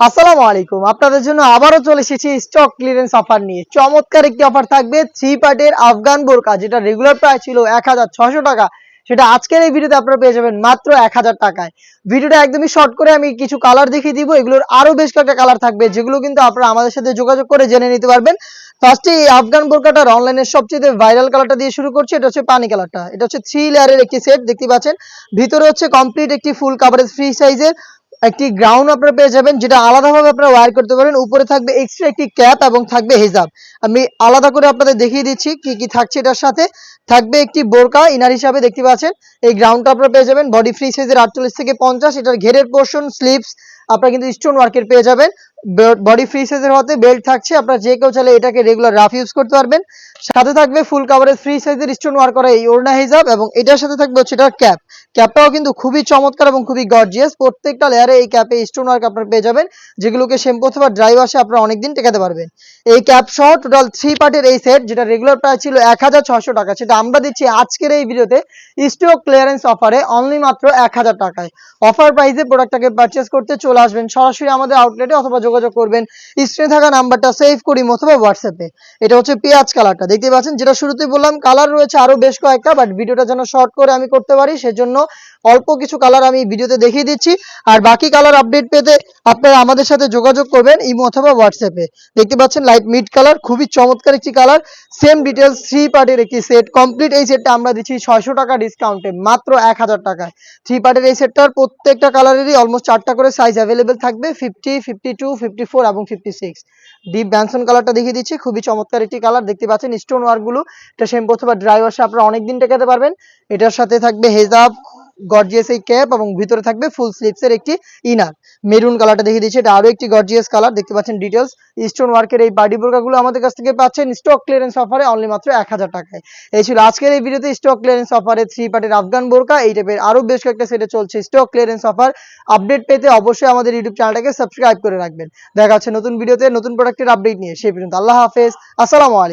আসসালামু আলাইকুম। আপনাদের জন্য আবারও চলে এসেছি স্টক ক্লিয়ারেন্স অফার নিয়ে। চমৎকার একটি অফার থাকবে থ্রি পার্টের আফগান বোরকা, যেটা রেগুলার প্রাইস ছিল এক টাকা। সেটা আজকের এই ভিডিওতে আপনারা পেয়ে যাবেন মাত্র এক হাজার টাকায়। ভিডিওটা একদমই শর্ট করে আমি কিছু কালার দেখিয়ে দিব। এগুলোর আরও বেশ কয়েকটা কালার থাকবে, যেগুলো কিন্তু আপনারা আমাদের সাথে যোগাযোগ করে জেনে নিতে পারবেন। ফার্স্টে এই আফগান বোরকাটার অনলাইনের সবচেয়ে ভাইরাল কালারটা দিয়ে শুরু করছি, এটা হচ্ছে পানি কালারটা এটা হচ্ছে থ্রি লেয়ারের একটি সেট দেখতে পাচ্ছেন। ভিতরে হচ্ছে কমপ্লিট একটি ফুল কাভারেজ ফ্রি সাইজের একটি গ্রাউন্ড আপনারা পেয়ে যাবেন, যেটা আলাদাভাবে আপনারা ওয়ার করতে পারেন। উপরে থাকবে এক্সট্রা একটি ক্যাপ এবং থাকবে হেজাব আমি আলাদা করে আপনাদের দেখিয়ে দিচ্ছি কি কি থাকছে এটার সাথে। থাকবে একটি বোরকা, ইনার হিসাবে দেখতে পাচ্ছেন। এই গ্রাউন্ডটা আপনারা পেয়ে যাবেন। বডি ফ্রি সাইজের আটচল্লিশ থেকে পঞ্চাশ, এটার ঘেরের পোর্শন স্লিপস আপনারা কিন্তু স্টোন ওয়ার্কের পেয়ে যাবেন। বডি ফ্রি সাইজের হতে বেল্ট থাকছে, আপনারা যে কেউ চাইলে এটাকে রেগুলার রাফ ইউজ করতে পারবেন। সাথে থাকবে ফুল কাভারেজ ফ্রি সাইজের স্টোন ওয়ার্ক করা এই ওড়না হিজাব এবং এটার সাথে থাকবে হচ্ছে এটার ক্যাপ ক্যাপটাও কিন্তু খুবই চমৎকার এবং খুবই গর্জিয়াস প্রত্যেকটা লেয়ারে এই ক্যাপে স্টোন ওয়ার্ক আপনারা পেয়ে যাবেন, যেগুলোকে শ্যাম্পু অথবা ড্রাই ওয়াশে আপনারা অনেকদিন টেকাতে পারবেন। এই ক্যাপ সহ টোটাল থ্রি পার্টের এই সেট যেটা রেগুলার প্রাইস ছিল এক টাকা। সেটা আমরা দিচ্ছি আজকের এই ভিডিওতে স্টক ক্লিয়ারেন্স অফারে অনলি মাত্র এক হাজার টাকায়। অফার প্রাইসে প্রোডাক্টটাকে পারচেস করতে চলে আসবেন, সরাসরি আমাদের আউটলেটে অথবা যোগাযোগ করবেন। স্ক্রিনে থাকা নাম্বারটা সেভ করি অথবা হোয়াটসঅ্যাপে এটা হচ্ছে পেঁয়াজ কালারটা দেখতে পাচ্ছেন? যেটা শুরুতেই বললাম কালার রয়েছে আরও বেশ কয়েকটা বাট ভিডিওটা যেন শর্ট করে আমি করতে পারি, সেজন্য অল্প কিছু কালার আমি ভিডিওতে দেখিয়ে দিচ্ছি। আর বাকি কালার আপডেট পেতে আপনারা আমাদের সাথে যোগাযোগ করবেন ইমো অথবা হোয়াটসঅ্যাপে দেখতে পাচ্ছেন লাইট মিড কালার খুবই চমৎকার একটি কালার সেম ডিটেলস থ্রি পার্টের একটি সেট কমপ্লিট এই সেটটা আমরা দিচ্ছি ছয়শো টাকা ডিসকাউন্টে মাত্র এক হাজার টাকায়। থ্রি পার্টের এই সেটটার প্রত্যেকটা কালারেরই অলমোস্ট চারটা করে সাইজ অ্যাভেলেবেল থাকবে fifty fifty two fifty four এবং ফিফটি সিক্স ডিপ ব্যানসন কালারটা দেখিয়ে দিচ্ছি, খুবই চমৎকার একটি কালার দেখতে পাচ্ছেন স্টোন ওয়ার্কগুলো এটা শ্যাম্পু অথবা ড্রাই ওয়াশে আপনারা অনেকদিন টেকাতে পারবেন। এটার সাথে থাকবে হেজাব গর্জিয়াস এই ক্যাপ এবং ভিতরে থাকবে ফুল স্লিপসের একটি ইনার মেরুন কালারটা দেখিয়ে দিচ্ছি, এটা আরও একটি গর্জিয়াস কালার দেখতে পাচ্ছেন ডিটেলস স্টোন ওয়ার্কের এই বাডি বোরকাগুলো আমাদের কাছ থেকে পাচ্ছেন স্টক ক্লিয়ারেন্স অফারে অনলি মাত্র এক হাজার টাকায়। এই ছিল আজকের এই ভিডিওতে স্টক ক্লিয়ারেন্স অফারে থ্রি পার্টের আফগান বোরকা এই টাইপের আরও বেশ কয়েকটা সেটে চলছে স্টক ক্লিয়ারেন্স অফার আপডেট পেতে অবশ্যই আমাদের ইউটিউব চ্যানেলটাকে সাবস্ক্রাইব করে রাখবেন। দেখা হচ্ছে নতুন ভিডিওতে নতুন প্রোডাক্টের আপডেট নিয়ে সেই পর্যন্ত আল্লাহ হাফেজ, আসসালামু আলাইকুম।